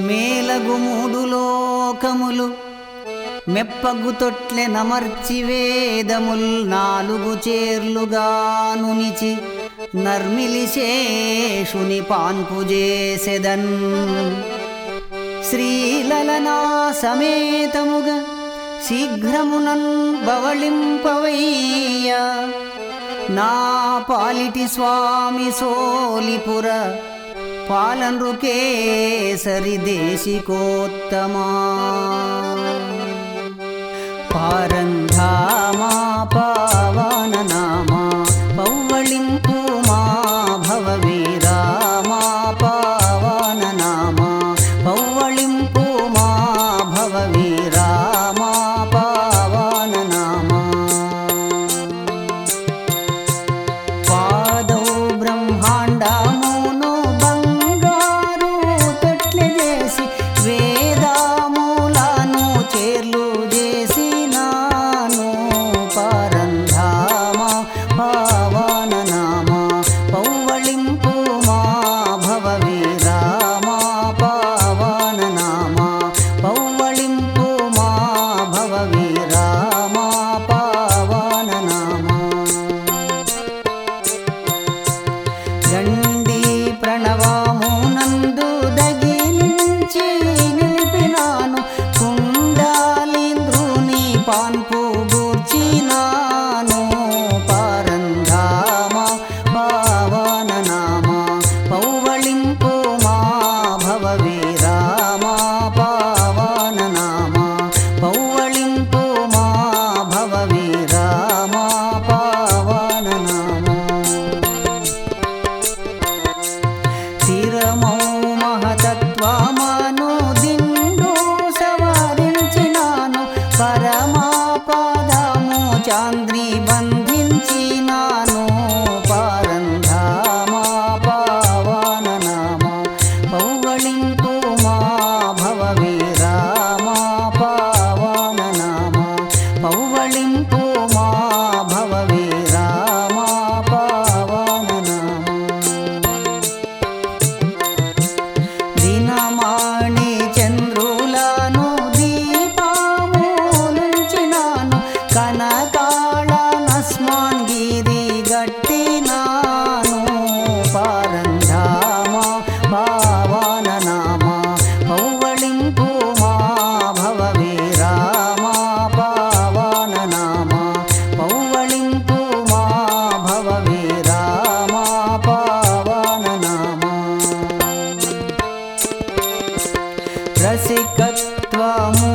మేలగు మూడు లోకములు మెప్పగు తొట్లె నమర్చి వేదముల్ నాలుగు చేర్లుగాను నిచి నర్మిలి శేషుని పాన్పు చేసెదన్. శ్రీలలనా సమేతముగా శీఘ్రమునన్ బవళింపవయ్యా నా పాలిటి స్వామి సోలిపుర పాలన్రు కేసరి దేశికోత్తమా పారంధా ತಾಳನಸ್ಮಾನ್ ಗೀರಿ ಗಟ್ಟಿ ನಾನು ಪಾರಂಧಾಮ ಭಾವಾನ ನಾಮ ಮೌವಳಿಂಪು ಮಾ ಭವ ವಿರಾಮ ಪಾವಾನ ನಾಮ ಮೌವಳಿಂಪು ಮಾ ಭವ ವಿರಾಮ ಪಾವಾನ ನಾಮ ರಸಿಕತ್ವಮು